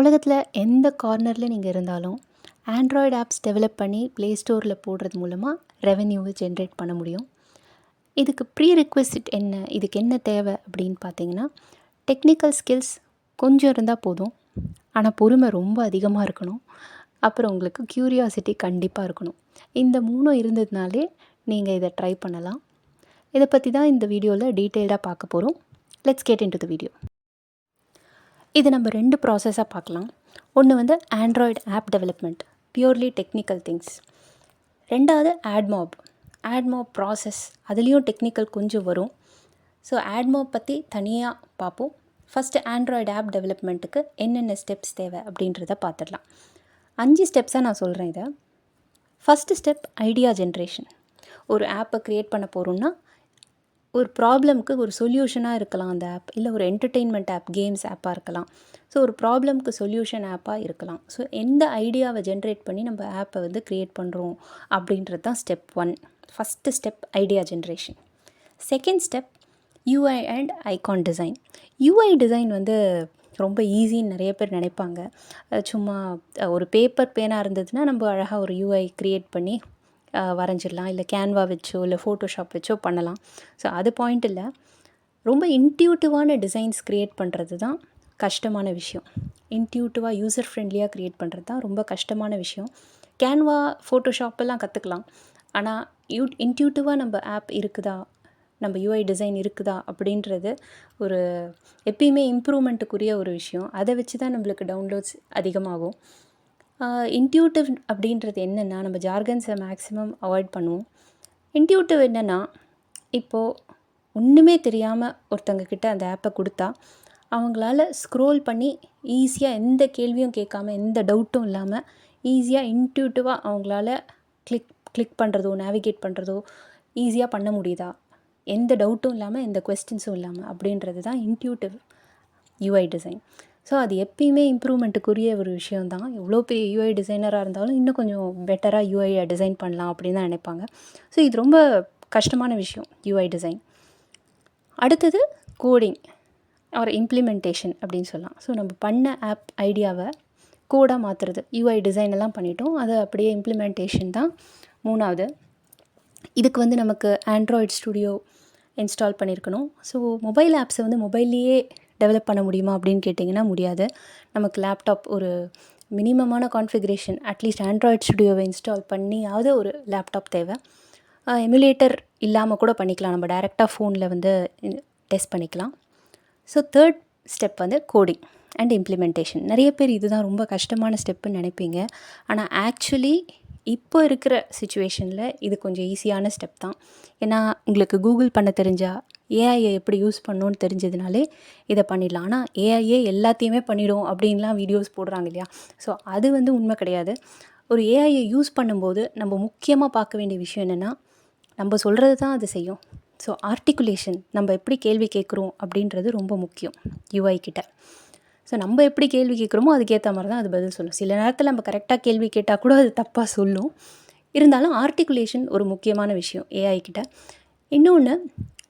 உலகத்தில் எந்த கார்னரில் நீங்கள் இருந்தாலும் ஆண்ட்ராய்டு ஆப்ஸ் டெவலப் பண்ணி ப்ளே ஸ்டோரில் போடுறது மூலமாக ரெவென்யூவை ஜென்ரேட் பண்ண முடியும். இதுக்கு ப்ரீ ரெக்வெஸ்ட் என்ன இதுக்கு என்ன தேவை அப்படின்னு பார்த்தீங்கன்னா டெக்னிக்கல் ஸ்கில்ஸ் கொஞ்சம் இருந்தால் போதும். ஆனால் பொறுமை ரொம்ப அதிகமாக இருக்கணும். அப்புறம் உங்களுக்கு க்யூரியாசிட்டி கண்டிப்பாக இருக்கணும். இந்த மூணும் இருந்ததுனாலே நீங்கள் இதை ட்ரை பண்ணலாம். இதை பற்றி தான் இந்த வீடியோவில் டீட்டெயில்டாக பார்க்க போகிறோம் let's get into the video இது நம்ம ரெண்டு ப்ராசஸாக பார்க்கலாம். ஒன்று வந்து Android app development purely technical things ரெண்டாவது ஆட்மாப் ஆட்மாப் ப்ராசஸ் அதுலேயும் டெக்னிக்கல் கொஞ்சம் வரும். ஸோ ஆட்மாப் பற்றி தனியாக பார்ப்போம். ஃபஸ்ட்டு ஆண்ட்ராய்டு ஆப் டெவலப்மெண்ட்டுக்கு என்னென்ன ஸ்டெப்ஸ் தேவை அப்படின்றத பார்த்துடலாம். அஞ்சு ஸ்டெப்ஸாக நான் சொல்கிறேன் இதை. ஃபஸ்ட்டு ஸ்டெப் ஐடியா ஜென்ரேஷன் ஒரு ஆப்பை க்ரியேட் பண்ண போகிறோம்னா ஒரு ப்ராப்ளம்க்கு ஒரு சொல்யூஷனாக இருக்கலாம் அந்த ஆப். இல்லை ஒரு என்டர்டெயின்மெண்ட் ஆப் கேம்ஸ் ஆப்பாக இருக்கலாம். ஸோ ஒரு ப்ராப்ளம்க்கு சொல்யூஷன் ஆப்பாக இருக்கலாம். ஸோ எந்த ஐடியாவை ஜென்ரேட் பண்ணி நம்ம ஆப்பை வந்து க்ரியேட் பண்ணுறோம் அப்படின்றது தான் step one first step idea generation second step UI and icon design UI design வந்து ரொம்ப ஈஸின்னு நிறைய பேர் நினைப்பாங்க. சும்மா ஒரு பேப்பர் பேனாக இருந்ததுன்னா நம்ம அழகாக ஒரு யூஐ க்ரியேட் பண்ணி வரைஞ்சிடலாம். இல்லை கேன்வா வச்சோ இல்லை ஃபோட்டோஷாப் வச்சோ பண்ணலாம். ஸோ அது பாயிண்ட் இல்லை. ரொம்ப இன்ட்யூட்டிவான டிசைன்ஸ் க்ரியேட் பண்ணுறது தான் கஷ்டமான விஷயம். இன்ட்யூட்டிவாக யூசர் ஃப்ரெண்ட்லியாக க்ரியேட் பண்ணுறது தான் ரொம்ப கஷ்டமான விஷயம். கேன்வா ஃபோட்டோஷாப்பெல்லாம் கற்றுக்கலாம் ஆனால் யூ இன்ட்யூட்டிவாக நம்ம ஆப் இருக்குதா? நம்ம யூஐ டிசைன் இருக்குதா? அப்படின்றது ஒரு எப்பயுமே இம்ப்ரூவ்மெண்ட்டுக்குரிய ஒரு விஷயம். அதை வச்சு தான் நம்மளுக்கு டவுன்லோட்ஸ் அதிகமாகும். இன்ட்யூட்டிவ் அப்படின்றது என்னென்னா நம்ம ஜார்கன்ஸை மேக்ஸிமம் அவாய்ட் பண்ணுவோம். இன்ட்யூட்டிவ் என்னென்னா இப்போது ஒன்றுமே தெரியாமல் ஒருத்தங்க கிட்ட அந்த ஆப்பை கொடுத்தா அவங்களால ஸ்க்ரோல் பண்ணி ஈஸியாக எந்த கேள்வியும் கேட்காம எந்த டவுட்டும் இல்லாமல் ஈஸியாக இன்ட்யூட்டிவாக அவங்களால கிளிக் கிளிக் பண்ணுறதோ நேவிகேட் பண்ணுறதோ ஈஸியாக பண்ண முடியுதா? எந்த டவுட்டும் இல்லாமல் எந்த கொஸ்டின்ஸும் இல்லாமல் அப்படின்றது தான் இன்ட்யூட்டிவ் யூஐ டிசைன் ஸோ அது எப்பயுமே இம்ப்ரூவ்மெண்ட்டுக்குரிய ஒரு விஷயம் தான் எவ்வளோ பெரிய யூஐ டிசைனராக இருந்தாலும் இன்னும் கொஞ்சம் பெட்டராக யூஐ டிசைன் பண்ணலாம் அப்படின்னு தான் நினைப்பாங்க. ஸோ இது ரொம்ப கஷ்டமான விஷயம் யூஐ டிசைன் அடுத்தது கோடிங் ஒரு இம்ப்ளிமெண்டேஷன் அப்படின்னு சொல்லலாம். ஸோ நம்ம பண்ண ஆப் ஐடியாவை கோடாக மாற்றுறது யூஐ டிசைன் எல்லாம் பண்ணிட்டோம். அது அப்படியே இம்ப்ளிமெண்டேஷன் தான் மூணாவது. இதுக்கு வந்து நமக்கு ஆண்ட்ராய்ட் ஸ்டுடியோ இன்ஸ்டால் பண்ணியிருக்கணும். ஸோ மொபைல் ஆப்ஸை வந்து மொபைல்லையே டெவலப் பண்ண முடியுமா அப்படின்னு கேட்டிங்கன்னா முடியாது. நமக்கு லேப்டாப் ஒரு மினிமமான கான்ஃபிகரேஷன் அட்லீஸ்ட் ஆண்ட்ராய்ட் ஸ்டுடியோவை இன்ஸ்டால் பண்ணியாவது ஒரு லேப்டாப் தேவை. எமுலேட்டர் இல்லாமல் கூட பண்ணிக்கலாம். நம்ம டைரெக்டாக ஃபோனில் வந்து டெஸ்ட் பண்ணிக்கலாம். ஸோ தேர்ட் ஸ்டெப் வந்து கோடிங் அண்ட் இம்ப்ளிமெண்டேஷன் நிறைய பேர் இதுதான் ரொம்ப கஷ்டமான ஸ்டெப்புன்னு நினைப்பீங்க. ஆனால் ஆக்சுவலி இப்போ இருக்கிற சுச்சுவேஷனில் இது கொஞ்சம் ஈஸியான ஸ்டெப் தான். ஏன்னா உங்களுக்கு கூகுள் பண்ண தெரிஞ்சால் ஏஐயை எப்படி யூஸ் பண்ணணும்னு தெரிஞ்சதுனாலே இதை பண்ணிடலாம். ஆனால் ஏஐஏ எல்லாத்தையுமே பண்ணிடும் அப்படின்லாம் வீடியோஸ் போடுறாங்க இல்லையா? ஸோ அது வந்து உண்மை கிடையாது. ஒரு ஏஐயை யூஸ் பண்ணும்போது நம்ம முக்கியமாக பார்க்க வேண்டிய விஷயம் என்னென்னா நம்ம சொல்கிறது தான் அது செய்யும். ஸோ ஆர்டிகுலேஷன் நம்ம எப்படி கேள்வி கேட்குறோம் அப்படின்றது ரொம்ப முக்கியம் யூஐ கிட்ட. ஸோ நம்ம எப்படி கேள்வி கேட்குறோமோ அதுக்கேற்ற மாதிரி தான் அது பதில் சொல்லும். சில நேரத்தில் நம்ம கரெக்டாக கேள்வி கேட்டால் கூட அது தப்பாக சொல்லும். இருந்தாலும் ஆர்டிகுலேஷன் ஒரு முக்கியமான விஷயம் ஏஐ கிட்ட. இன்னொன்று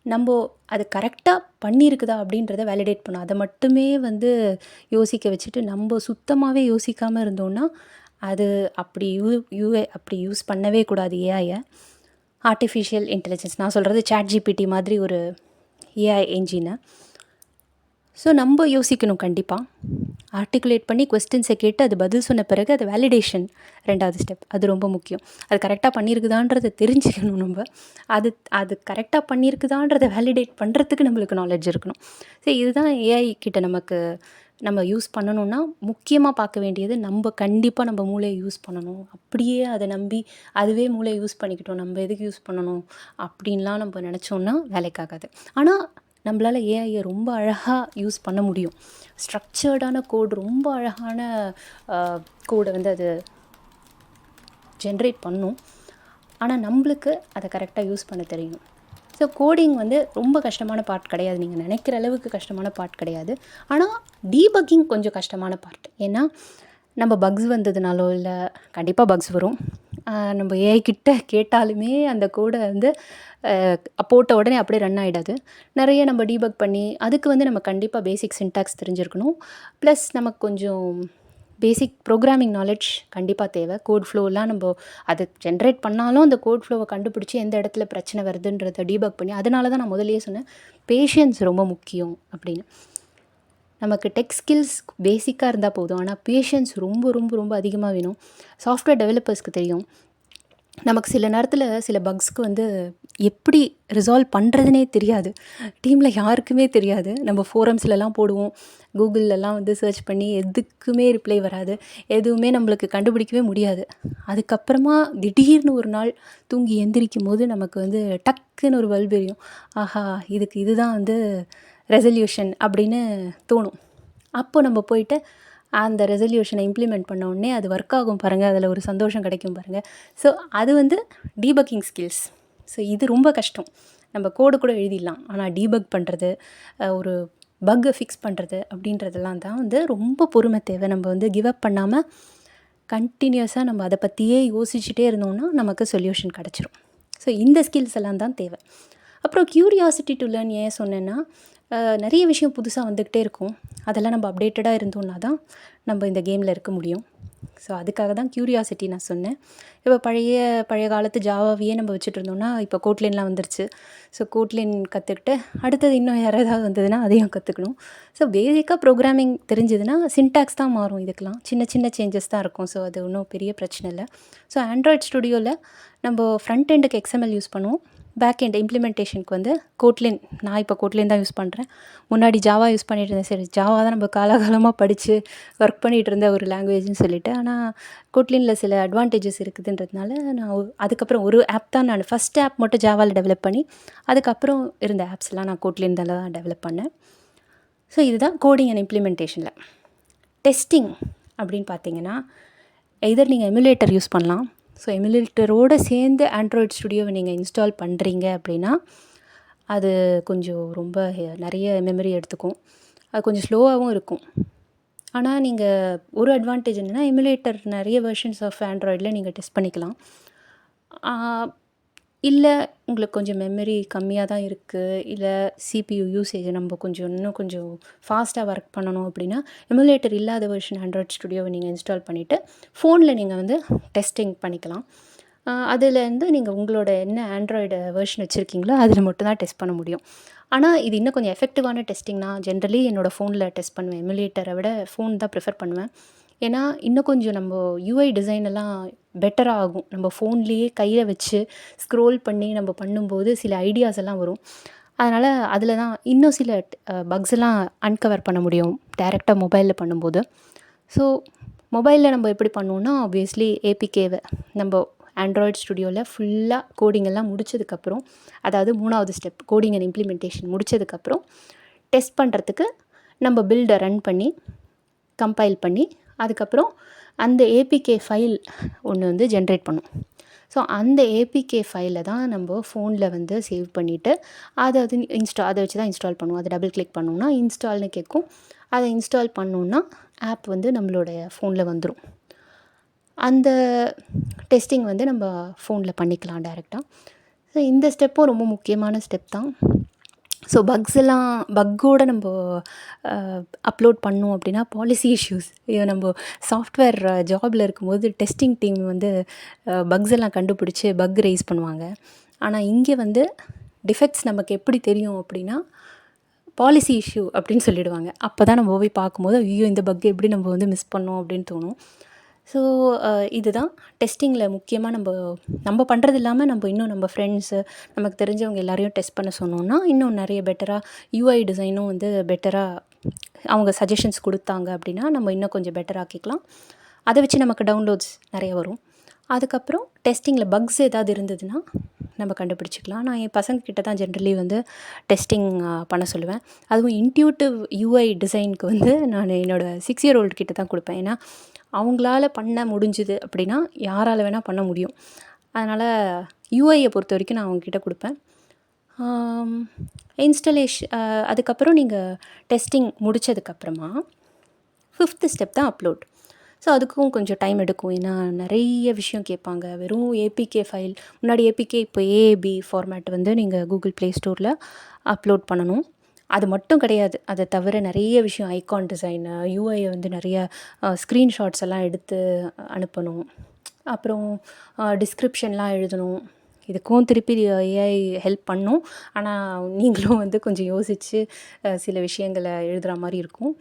நம்ம அது கரெக்டாக பண்ணியிருக்குதா அப்படின்றத வேலிடேட் பண்ணும் அதை மட்டுமே வந்து யோசிக்க வச்சுட்டு நம்ம சுத்தமாகவே யோசிக்காமல் இருந்தோம்னா அது அப்படி யூ யூஏ அப்படி யூஸ் பண்ணவே கூடாது ஏஐயை ஆர்டிஃபிஷியல் இன்டெலிஜென்ஸ் நான் சொல்கிறது சாட் ஜிபிடி மாதிரி ஒரு ஏஐ என்ஜினை ஸோ நம்ம யோசிக்கணும் கண்டிப்பாக ஆர்டிகுலேட் பண்ணி கொஸ்டின்ஸை கேட்டு அது பதில் சொன்ன பிறகு அது வேலிடேஷன் ரெண்டாவது ஸ்டெப் அது ரொம்ப முக்கியம். அது கரெக்டாக பண்ணியிருக்குதான்றதை தெரிஞ்சுக்கணும் நம்ம. அது அது கரெக்டாக பண்ணியிருக்குதான்றதை வேலிடேட் பண்ணுறதுக்கு நம்மளுக்கு நாலேஜ் இருக்கணும். ஸோ இதுதான் ஏஐ கிட்ட நமக்கு நம்ம யூஸ் பண்ணணும்னா முக்கியமாக பார்க்க வேண்டியது நம்ம கண்டிப்பாக நம்ம மூளையை யூஸ் பண்ணணும். அப்படியே அதை நம்பி அதுவே மூளையை யூஸ் பண்ணிக்கிட்டோம். நம்ம எதுக்கு யூஸ் பண்ணணும்? அப்படின்லாம் நம்ம நினச்சோன்னா வேலைக்காகாது. ஆனால் நம்மளால் ஏஐயை ரொம்ப அழகாக யூஸ் பண்ண முடியும். ஸ்ட்ரக்சர்டான கோடு ரொம்ப அழகான கோடை வந்து அது ஜென்ரேட் பண்ணும். ஆனால் நம்மளுக்கு அதை கரெக்டாக யூஸ் பண்ண தெரியும். ஸோ கோடிங் வந்து ரொம்ப கஷ்டமான பார்ட் கிடையாது. நீங்கள் நினைக்கிற அளவுக்கு கஷ்டமான பார்ட் கிடையாது. ஆனால் டீபக்கிங் கொஞ்சம் கஷ்டமான பார்ட் ஏன்னா நம்ம பக்ஸ் வந்ததுனாலோ இல்லை கண்டிப்பாக பக்ஸ் வரும். நம்ம ஏஐ கேட்டாலுமே அந்த கோடை வந்து போட்ட உடனே அப்படியே ரன் ஆகிடாது நிறைய நம்ம டீபக் பண்ணி அதுக்கு வந்து நம்ம கண்டிப்பாக பேசிக் சின்டாக்ஸ் தெரிஞ்சிருக்கணும். ப்ளஸ் நமக்கு கொஞ்சம் பேசிக் ப்ரோக்ராமிங் நாலேஜ் கண்டிப்பாக தேவை. கோட் ஃப்ளோலாம் நம்ம அது ஜென்ரேட் பண்ணாலும் அந்த கோட் ஃப்ளோவை கண்டுபிடிச்சி எந்த இடத்துல பிரச்சனை வருதுன்றதை டீபக் பண்ணி அதனால தான் நான் முதலே சொன்னேன் பேஷியன்ஸ் ரொம்ப முக்கியம் அப்படின்னு. நமக்கு டெக் ஸ்கில்ஸ் பேசிக்காக இருந்தால் போதும். ஆனால் பேஷன்ஸ் ரொம்ப ரொம்ப ரொம்ப அதிகமாக வேணும். சாஃப்ட்வேர் டெவலப்பர்ஸ்க்கு தெரியும். நமக்கு சில நேரத்தில் சில பக்ஸ்க்கு வந்து எப்படி ரிசால்வ் பண்ணுறதுனே தெரியாது. டீமில் யாருக்குமே தெரியாது. நம்ம ஃபோரம்ஸ்லலாம் போடுவோம். கூகுள்லலாம் வந்து சர்ச் பண்ணி எதுக்குமே ரிப்ளை வராது. எதுவுமே நம்மளுக்கு கண்டுபிடிக்கவே முடியாது. அதுக்கப்புறமா திடீர்னு ஒரு நாள் தூங்கி எந்திரிக்கும் போது நமக்கு வந்து டக்குன்னு ஒரு பல்ப் ஆஹா இதுக்கு இதுதான் வந்து ரெசல்யூஷன் அப்படின்னு தோணும். அப்போ நம்ம போயிட்டு அந்த ரெசல்யூஷனை இம்ப்ளிமெண்ட் பண்ண உடனே அது ஒர்க் ஆகும் பாருங்கள் அதில் ஒரு சந்தோஷம் கிடைக்கும் பாருங்கள் ஸோ அது வந்து டீபக்கிங் ஸ்கில்ஸ் ஸோ இது ரொம்ப கஷ்டம். நம்ம கோடு கூட எழுதிடலாம். ஆனால் டீபக் பண்ணுறது ஒரு பக்கை ஃபிக்ஸ் பண்ணுறது அப்படின்றதெல்லாம் தான் வந்து ரொம்ப பொறுமை தேவை. நம்ம வந்து கிவ் அப் பண்ணாமல் கண்டினியூஸாக நம்ம அதை பற்றியே யோசிச்சுட்டே இருந்தோம்னா நமக்கு சொல்யூஷன் கிடச்சிரும். ஸோ இந்த ஸ்கில்ஸ் எல்லாம் தான் தேவை. அப்புறம் க்யூரியாசிட்டி டு லேர்ன் ஏன் சொன்னேன்னா நிறைய விஷயம் புதுசாக வந்துக்கிட்டே இருக்கும். அதெல்லாம் நம்ம அப்டேட்டடாக இருந்தோம்னா தான் நம்ம இந்த கேமில் இருக்க முடியும். ஸோ அதுக்காக தான் க்யூரியாசிட்டி நான் சொன்னேன். இப்போ பழைய பழைய காலத்து ஜாவாவையே நம்ம வச்சுட்டு இருந்தோம்னா இப்போ கோட்லைன்லாம் வந்துருச்சு. ஸோ கோட்லைன் கற்றுக்கிட்டு அடுத்தது இன்னும் யாராவது வந்ததுன்னா அதையும் கற்றுக்கணும் ஸோ பேசிக்காக ப்ரோக்ராமிங் தெரிஞ்சதுன்னா சின்டாக்ஸ் தான் மாறும் இதுக்கெலாம் சின்ன சின்ன சேஞ்சஸ் தான் இருக்கும். ஸோ அது ஒன்றும் பெரிய பிரச்சனை இல்லை. ஸோ ஆண்ட்ராய்ட் ஸ்டுடியோவில் நம்ம ஃப்ரண்ட் எண்டுக்கு எக்ஸ்எம்எல் யூஸ் பண்ணுவோம். பேக் எண்ட் இம்ப்ளிமெண்டேஷனுக்கு வந்து கோட்லின் நான் இப்போ கோட்லின் தான் யூஸ் பண்ணுறேன் முன்னாடி ஜாவா யூஸ் பண்ணிகிட்டு இருந்தேன். சரி ஜாவா தான் நம்ம காலாகாலமாக படித்து ஒர்க் பண்ணிகிட்டு இருந்த ஒரு லாங்குவேஜ்னு சொல்லிட்டு. ஆனால் கோட்லினில் சில அட்வான்டேஜஸ் இருக்குதுன்றதுனால நான் அதுக்கப்புறம் ஒரு ஆப் தான் நான் ஃபஸ்ட் ஆப் மட்டும் ஜாவாவில் டெவலப் பண்ணி அதுக்கப்புறம் இருந்த ஆப்ஸ்லாம் நான் கோட்லின் தான் டெவலப் பண்ணேன். ஸோ இதுதான் கோடிங் அண்ட் இம்ப்ளிமெண்டேஷனில் டெஸ்டிங் அப்படின்னு பார்த்தீங்கன்னா எதர் நீங்கள் எமுலேட்டர் யூஸ் பண்ணலாம் ஸோ எமுலேட்டரோடு சேர்ந்து ஆண்ட்ராய்ட் ஸ்டுடியோவை நீங்கள் இன்ஸ்டால் பண்ணுறீங்க அப்படின்னா அது கொஞ்சம் ரொம்ப நிறைய மெமரி எடுத்துக்கும். அது கொஞ்சம் ஸ்லோவாகவும் இருக்கும். ஆனால் நீங்கள் ஒரு அட்வான்டேஜ் என்னென்னா எமுலேட்டர் நிறைய வெர்ஷன்ஸ் ஆஃப் ஆண்ட்ராய்டில் நீங்கள் டெஸ்ட் பண்ணிக்கலாம். இல்லை உங்களுக்கு கொஞ்சம் மெமரி கம்மியாக தான் இருக்குது இல்லை சிபியு யூசேஜ் நம்ம கொஞ்சம் இன்னும் கொஞ்சம் ஃபாஸ்ட்டாக ஒர்க் பண்ணணும் அப்படின்னா எமுலேட்டர் இல்லாத வெர்ஷன் ஆண்ட்ராய்ட் ஸ்டுடியோவை நீங்கள் இன்ஸ்டால் பண்ணிவிட்டு ஃபோனில் நீங்கள் வந்து டெஸ்டிங் பண்ணிக்கலாம். அதுலேருந்து நீங்கள் உங்களோட என்ன ஆண்ட்ராய்டு வெர்ஷன் வச்சுருக்கீங்களோ அதில் மட்டும் தான் டெஸ்ட் பண்ண முடியும். ஆனால் இது இன்னும் கொஞ்சம் எஃபெக்டிவான டெஸ்டிங் நான் ஜென்ரலி என்னோடய ஃபோனில் டெஸ்ட் பண்ணுவேன். எமுலேட்டரை விட ஃபோன் தான் ப்ரிஃபர் பண்ணுவேன். ஏன்னா இன்னும் கொஞ்சம் நம்ம யூஐ டிசைன் எல்லாம் பெட்டராக ஆகும். நம்ம ஃபோன்லேயே கையில் வச்சு ஸ்க்ரோல் பண்ணி நம்ம பண்ணும்போது சில ஐடியாஸ் எல்லாம் வரும். அதனால் அதில் தான் இன்னும் சில பக்ஸ் எல்லாம் அன்கவர் பண்ண முடியும். டேரெக்டாக மொபைலில் பண்ணும்போது. ஸோ மொபைலில் நம்ம எப்படி பண்ணுவோம்னா ஆப்வியஸ்லி ஏபிகேவை நம்ம ஆண்ட்ராய்ட் ஸ்டுடியோவில் ஃபுல்லாக கோடிங் எல்லாம் முடிச்சதுக்கப்புறம் அதாவது மூணாவது ஸ்டெப் கோடிங் அண்ட் இம்ப்ளிமெண்டேஷன் முடிச்சதுக்கப்புறம் டெஸ்ட் பண்ணுறதுக்கு நம்ம பில்டை ரன் பண்ணி கம்பைல் பண்ணி அதுக்கப்புறம் அந்த ஏபிகே ஃபைல் ஒன்று வந்து ஜென்ரேட் பண்ணும். ஸோ அந்த ஏபிகே ஃபைலை தான் நம்ம ஃபோனில் வந்து சேவ் பண்ணிவிட்டு அதை அது இன்ஸ்டா அதை வச்சு தான் இன்ஸ்டால் பண்ணுவோம். அதை டபுள் கிளிக் பண்ணோம்னா இன்ஸ்டால்னு கேட்கும். அதை இன்ஸ்டால் பண்ணோன்னா ஆப் வந்து நம்மளுடைய ஃபோனில் வந்துடும் அந்த டெஸ்டிங் வந்து நம்ம ஃபோனில் பண்ணிக்கலாம் டைரெக்டாக ஸோ இந்த ஸ்டெப்பும் ரொம்ப முக்கியமான ஸ்டெப் தான். ஸோ பக்ஸ் எல்லாம் பக்கோட நம்ம அப்லோட் பண்ணோம் அப்படின்னா பாலிசி இஷ்யூஸ் நம்ம சாஃப்ட்வேர் ஜாபில் இருக்கும்போது டெஸ்டிங் டீம் வந்து பக்ஸ் எல்லாம் கண்டுபிடிச்சி பக் ரைஸ் பண்ணுவாங்க. ஆனால் இங்கே வந்து டிஃபெக்ட்ஸ் நமக்கு எப்படி தெரியும் அப்படின்னா பாலிசி இஷ்யூ அப்படின்னு சொல்லிடுவாங்க. அப்போ தான் நம்ம போய் பார்க்கும்போது ஐயோ இந்த பக் எப்படி நம்ம வந்து மிஸ் பண்ணோம் அப்படின்னு தோணும். ஸோ uh, இதுதான் டெஸ்டிங்கில் முக்கியமாக நம்ம நம்ம பண்ணுறது இல்லாமல் நம்ம இன்னும் நம்ம ஃப்ரெண்ட்ஸு நமக்கு தெரிஞ்சவங்க எல்லாரையும் டெஸ்ட் பண்ண சொன்னோம்னா இன்னும் நிறைய பெட்டராக யூஐ டிசைனும் வந்து பெட்டராக அவங்க சஜஷன்ஸ் கொடுத்தாங்க அப்படின்னா நம்ம இன்னும் கொஞ்சம் பெட்டர் ஆக்கிக்கலாம். அதை வச்சு நமக்கு டவுன்லோட்ஸ் நிறைய வரும். அதுக்கப்புறம் டெஸ்டிங்கில் பக்ஸ் ஏதாவது இருந்ததுன்னா நம்ம கண்டுபிடிச்சிக்கலாம். நான் என் பசங்கக்கிட்ட தான் ஜென்ரலி வந்து டெஸ்டிங் பண்ண சொல்லுவேன். அதுவும் இன்ட்யூட்டிவ் யூஐ டிசைனுக்கு வந்து நான் என்னோடய சிக்ஸ் இயர் ஓல்டு கிட்ட தான் கொடுப்பேன். ஏன்னா அவங்களால பண்ண முடிஞ்சுது அப்படின்னா யாரால் வேணால் பண்ண முடியும். அதனால் யூஐயை பொறுத்த வரைக்கும் நான் அவங்கக்கிட்ட கொடுப்பேன். இன்ஸ்டலேஷன் அதுக்கப்புறம் நீங்கள் டெஸ்டிங் முடித்ததுக்கப்புறமா ஃபிஃப்த்து ஸ்டெப் தான் அப்லோட் ஸோ அதுக்கும் கொஞ்சம் டைம் எடுக்கும். ஏன்னா நிறைய விஷயம் கேட்பாங்க. வெறும் ஏபிகே ஃபைல் முன்னாடி ஏபிகே இப்போ ஏபி ஃபார்மேட் வந்து நீங்கள் கூகுள் ப்ளே ஸ்டோரில் அப்லோட் பண்ணணும். அது மட்டும் கிடையாது. அதை தவிர நிறைய விஷயம் ஐகான் டிசைனு யூஐயை வந்து நிறைய ஸ்க்ரீன்ஷாட்ஸ் எல்லாம் எடுத்து அனுப்பணும். அப்புறம் டிஸ்கிரிப்ஷன்லாம் எழுதணும். இதுக்கும் திருப்பி ஏஐ ஹெல்ப் பண்ணும். ஆனால் நீங்களும் வந்து கொஞ்சம் யோசித்து சில விஷயங்களை எழுதுகிற மாதிரி இருக்கும்.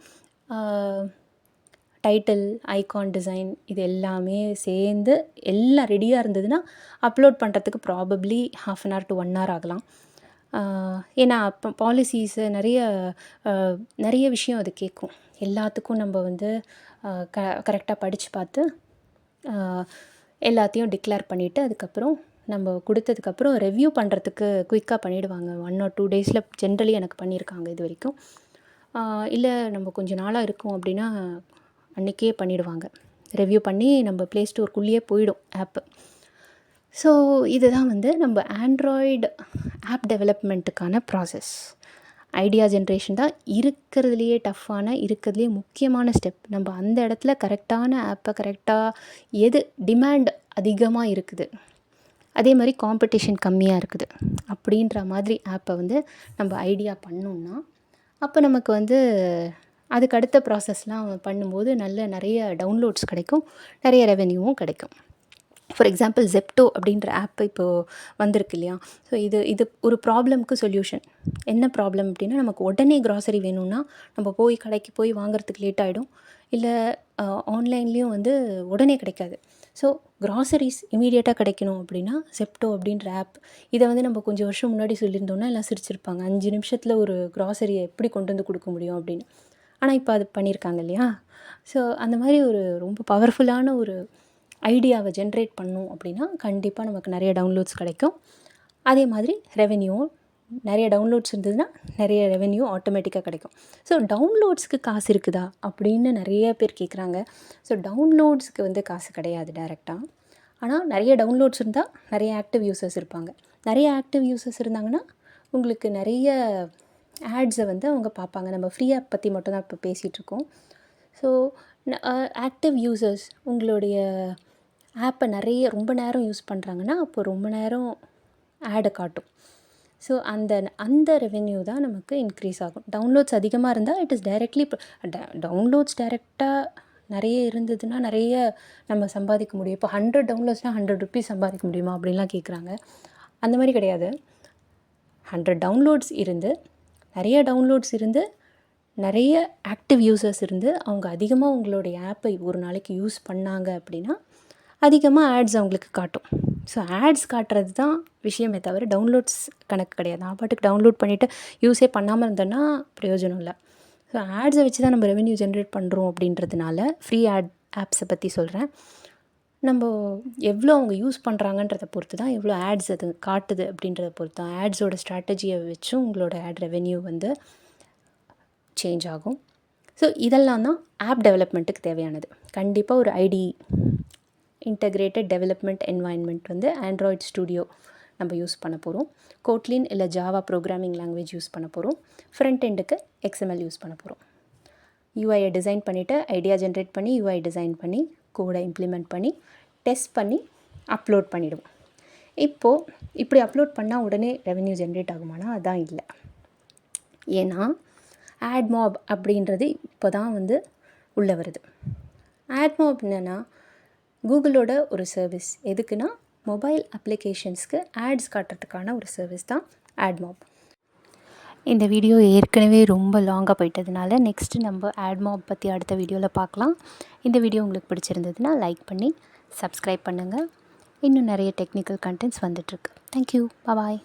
டைட்டில் ஐகான் டிசைன் இது எல்லாமே சேர்ந்து எல்லாம் ரெடியாக இருந்ததுன்னா அப்லோட் பண்ணுறதுக்கு probably half an hour to one hour ஆகலாம். ஏன்னா அப்போ பாலிசிஸு நிறைய நிறைய விஷயம் அது கேட்கும் எல்லாத்துக்கும் நம்ம வந்து க கரெக்டாக படித்து பார்த்து எல்லாத்தையும் டிக்ளேர் பண்ணிவிட்டு அதுக்கப்புறம் நம்ம கொடுத்ததுக்கப்புறம் ரிவ்யூ பண்ணுறதுக்கு குயிக்காக பண்ணிவிடுவாங்க ஒன் ஆர் டூ டேஸில் ஜென்ரலி எனக்கு பண்ணியிருக்காங்க இது வரைக்கும். இல்லை நம்ம கொஞ்சம் நாளாக இருக்கும் அப்படின்னா அன்றைக்கே பண்ணிவிடுவாங்க ரிவ்யூ பண்ணி நம்ம ப்ளே ஸ்டோருக்குள்ளேயே போயிடும் ஆப்பு ஸோ இதுதான் வந்து நம்ம ஆண்ட்ராய்டு ஆப் டெவலப்மெண்ட்டுக்கான ப்ராசஸ் ஐடியா ஜென்ரேஷன் தான் இருக்கிறதுலையே டஃப்பான இருக்கிறதுலையே முக்கியமான ஸ்டெப் நம்ம அந்த இடத்துல கரெக்டான ஆப்பை கரெக்டாக எது டிமாண்ட் அதிகமாக இருக்குது. அதே மாதிரி காம்படிஷன் கம்மியாக இருக்குது. அப்படின்ற மாதிரி ஆப்பை வந்து நம்ம ஐடியா பண்ணோம்னா அப்போ நமக்கு வந்து அதுக்கு அடுத்த ப்ராசஸ்லாம் பண்ணும்போது நல்ல நிறைய டவுன்லோட்ஸ் கிடைக்கும் நிறைய ரெவென்யூவும் கிடைக்கும். ஃபார் எக்ஸாம்பிள் ஜெப்டோ அப்படின்ற ஆப் இப்போது வந்திருக்கு இல்லையா? ஸோ இது இது ஒரு ப்ராப்ளம்க்கு சொல்யூஷன் என்ன ப்ராப்ளம் அப்படின்னா நமக்கு உடனே க்ராசரி வேணும்னா நம்ம போய் கடைக்கு போய் வாங்குறதுக்கு லேட் ஆகிடும் இல்லை ஆன்லைன்லேயும் வந்து உடனே கிடைக்காது. ஸோ க்ராசரிஸ் இமீடியட்டாக கிடைக்கணும் அப்படின்னா செப்டோ அப்படின்ற ஆப் இதை வந்து நம்ம கொஞ்சம் வருஷம் முன்னாடி சொல்லியிருந்தோம்னா எல்லாம் சிரிச்சிருப்பாங்க. அஞ்சு நிமிஷத்தில் ஒரு க்ராசரியை எப்படி கொண்டு வந்து கொடுக்க முடியும் அப்படின்னு. ஆனால் இப்போ அது பண்ணியிருக்காங்க இல்லையா? ஸோ அந்த மாதிரி ஒரு ரொம்ப பவர்ஃபுல்லான ஒரு ஐடியாவை ஜென்ரேட் பண்ணோம் அப்படின்னா கண்டிப்பாக நமக்கு நிறைய டவுன்லோட்ஸ் கிடைக்கும். அதே மாதிரி ரெவென்யூவும் நிறைய டவுன்லோட்ஸ் இருந்ததுன்னா நிறைய ரெவென்யூ ஆட்டோமேட்டிக்காக கிடைக்கும். ஸோ டவுன்லோட்ஸ்க்கு காசு இருக்குதா அப்படின்னு நிறைய பேர் கேட்குறாங்க ஸோ டவுன்லோட்ஸ்க்கு வந்து காசு கிடையாது டேரெக்டாக ஆனால் நிறைய டவுன்லோட்ஸ் இருந்தால் நிறைய ஆக்டிவ் யூசர்ஸ் இருப்பாங்க. நிறைய ஆக்டிவ் யூசர்ஸ் இருந்தாங்கன்னா உங்களுக்கு நிறைய ஆட்ஸை வந்து அவங்க பார்ப்பாங்க. நம்ம ஃப்ரீ ஆப் பற்றி மட்டும் தான் இப்போ பேசிகிட்ருக்கோம் ஸோ ஆக்டிவ் யூசர்ஸ் உங்களுடைய ஆப்பை நிறைய ரொம்ப நேரம் யூஸ் பண்ணுறாங்கன்னா அப்போ ரொம்ப நேரம் ஆடை காட்டும். ஸோ அந்த அந்த ரெவென்யூ தான் நமக்கு இன்க்ரீஸ் ஆகும். டவுன்லோட்ஸ் அதிகமாக இருந்தால் இட் இஸ் டைரெக்ட்லி டவுன்லோட்ஸ் டைரெக்டாக நிறைய இருந்ததுன்னா நிறைய நம்ம சம்பாதிக்க முடியும். இப்போ ஹண்ட்ரட் டவுன்லோட்ஸ்னால் ஹண்ட்ரட் ருபீஸ் சம்பாதிக்க முடியுமா அப்படின்லாம் கேட்குறாங்க. அந்த மாதிரி கிடையாது. ஹண்ட்ரட் டவுன்லோட்ஸ் இருந்து நிறைய டவுன்லோட்ஸ் இருந்து நிறைய ஆக்டிவ் யூசர்ஸ் இருந்து அவங்க அதிகமாக உங்களுடைய ஆப்பை ஒரு நாளைக்கு யூஸ் பண்ணாங்க அப்படின்னா அதிகமாக ஆட்ஸ் அவங்களுக்கு காட்டும். ஸோ ஆட்ஸ் காட்டுறது தான் விஷயமே தவிர டவுன்லோட்ஸ் கணக்கு கிடையாது. நான் பாட்டுக்கு டவுன்லோட் பண்ணிவிட்டு யூஸே பண்ணாமல் இருந்தேன்னா பிரயோஜனம் இல்லை. ஸோ ஆட்ஸை வச்சு தான் நம்ம ரெவென்யூ ஜென்ரேட் பண்ணுறோம் அப்படின்றதுனால ஃப்ரீ ஆட் ஆப்ஸை பற்றி சொல்கிறேன் நம்ம எவ்வளோ அவங்க யூஸ் பண்ணுறாங்கன்றத பொறுத்து தான் எவ்வளோ ஆட்ஸ் அது காட்டுது அப்படின்றத பொறுத்து தான் ஆட்ஸோட ஸ்ட்ராட்டஜியை வச்சும் உங்களோட ஆட் ரெவென்யூ வந்து சேஞ்ச் ஆகும். ஸோ இதெல்லாம் தான் ஆப் டெவலப்மெண்ட்டுக்கு தேவையானது. கண்டிப்பாக ஒரு ஐடி இன்டகிரேட்டட் டெவலப்மெண்ட் என்வாயன்மெண்ட் வந்து ஆண்ட்ராய்ட் ஸ்டூடியோ நம்ம யூஸ் பண்ண போகிறோம் கோட்லின் இல்லை ஜாவா ப்ரோக்ராமிங் லாங்குவேஜ் யூஸ் பண்ண போகிறோம் ஃப்ரண்ட் எண்டுக்கு எக்ஸ்எம்எல் யூஸ் பண்ண போகிறோம் யூஐயை டிசைன் பண்ணிவிட்டு ஐடியா ஜென்ரேட் பண்ணி யூஐ டிசைன் பண்ணி கோடை இம்ப்ளிமெண்ட் பண்ணி டெஸ்ட் பண்ணி அப்லோட் பண்ணிவிடுவோம் இப்போது இப்படி அப்லோட் பண்ணால் உடனே ரெவென்யூ ஜென்ரேட் ஆகுமானா? அதான் இல்லை. ஏன்னா ஆட்மாப் அப்படின்றது இப்போ தான் வந்து உள்ளே வருது. ஆட்மாப் என்னென்னா கூகுளோட ஒரு சர்வீஸ் எதுக்குன்னா மொபைல் அப்ளிகேஷன்ஸ்க்கு ஆட்ஸ் காட்டுறதுக்கான ஒரு சர்வீஸ் தான் ஆட்மாப் இந்த வீடியோ ஏற்கனவே ரொம்ப லாங்காக போயிட்டதுனால நெக்ஸ்ட்டு நம்ம ஆட்மாப் பற்றி அடுத்த வீடியோவில் பார்க்கலாம். இந்த வீடியோ உங்களுக்கு பிடிச்சிருந்ததுன்னா லைக் பண்ணி சப்ஸ்கிரைப் பண்ணுங்கள் இன்னும் நிறைய டெக்னிக்கல் கண்டென்ட்ஸ் வந்துட்டுருக்கு தேங்க்யூ பாய்